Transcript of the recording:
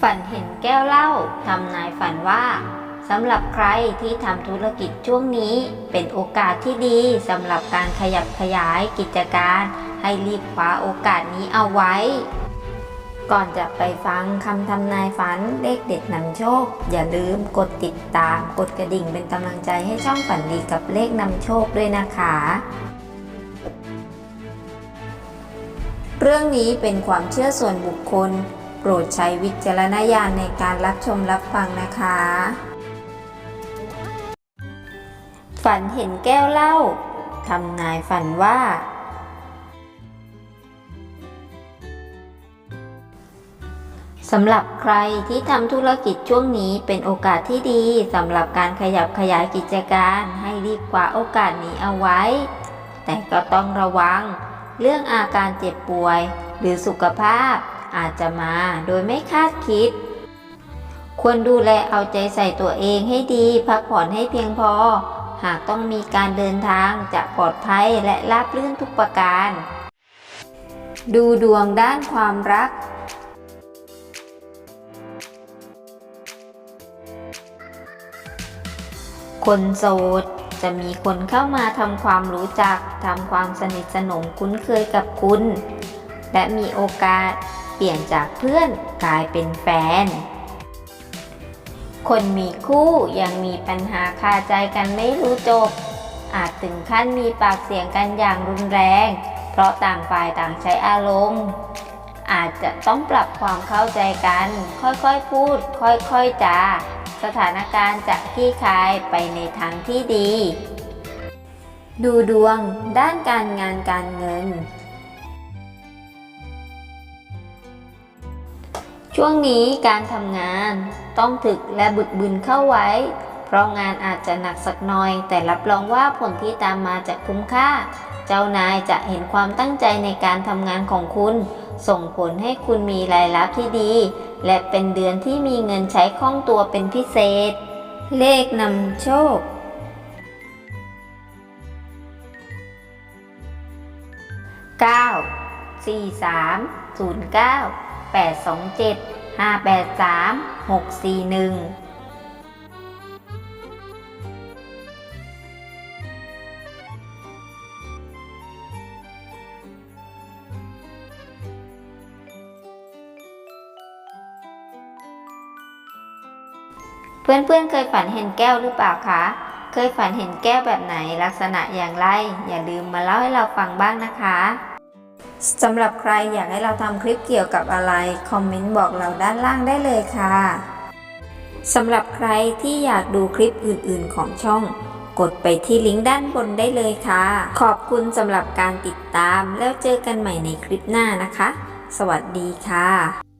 ฝันเห็นแก้วเหล้าทำนายฝันว่าสำหรับใครที่ทำธุรกิจช่วงนี้ เป็นโอกาสที่ดีสำหรับการขยับขยายกิจการ ให้รีบคว้าโอกาสนี้เอาไว้ ก่อนจะไปฟังคำทำนายฝันเลขเด็ดนำโชค อย่าลืมกดติดตาม กดกระดิ่งเป็นกำลังใจให้ช่องฝันดีกับเลขนำโชคด้วยนะคะ เรื่องนี้เป็นความเชื่อส่วนบุคคล โปรดใช้วิจารณญาณในการรับชมรับฟังนะคะ ฝันเห็นแก้วเหล้าทำนายฝันว่า สำหรับใครที่ทำธุรกิจช่วงนี้เป็นโอกาสที่ดีสำหรับการขยับขยายกิจการให้รีบคว้าโอกาสนี้เอาไว้ แต่ก็ต้องระวังเรื่องอาการเจ็บป่วยหรือสุขภาพ อาจจะมาโดยไม่คาดคิด ควรดูแลเอาใจใส่ตัวเองให้ดีพักผ่อนให้เพียงพอ หากต้องมีการเดินทางจะปลอดภัยและราบรื่นทุกประการ ดูดวงด้านความรักคนโสดจะมีคนเข้ามาทำความรู้จักทำความสนิทสนมคุ้นเคยกับคุณ และมีโอกาส ลี่ยนจากเพื่อนกลายเป็นแฟน คนมีคู่ยังมีปัญหาคาใจกันไม่รู้จบ อาจถึงขั้นมีปากเสียงกันอย่างรุนแรง เพราะต่างฝ่ายต่างใช้อารมณ์ อาจจะต้องปรับความเข้าใจกัน ค่อยๆพูด ค่อยๆจาสถานการณ์จะคลี่คลายไปในทางที่ดี ดูดวงด้านการงานการเงิน ช่วงนี้การทำงานต้องถึกและบึกบึนเข้าไว้ เพราะงานอาจจะหนักสักหน่อย แต่รับรองว่าผลที่ตามมาจะคุ้มค่า เจ้านายจะเห็นความตั้งใจในการทำงานของคุณ ส่งผลให้คุณมีรายรับที่ดี และเป็นเดือนที่มีเงินใช้คล่องตัวเป็นพิเศษ เลขนำโชค9 4 3 0 9 8 2 7 5 8 3 6 4 1เพื่อนๆ เคยฝันเห็นแก้วหรือเปล่าคะ เคยฝันเห็นแก้วแบบไหนลักษณะอย่างไร อย่าลืมมาเล่าให้เราฟังบ้างนะคะ สำหรับใครอยากให้เราทำคลิปเกี่ยวกับอะไร คอมเมนต์บอกเราด้านล่างได้เลยค่ะสำหรับใครที่อยากดูคลิปอื่นๆของช่อง กดไปที่ลิงก์ด้านบนได้เลยค่ะ ขอบคุณสำหรับการติดตามแล้วเจอกันใหม่ในคลิปหน้านะคะ สวัสดีค่ะ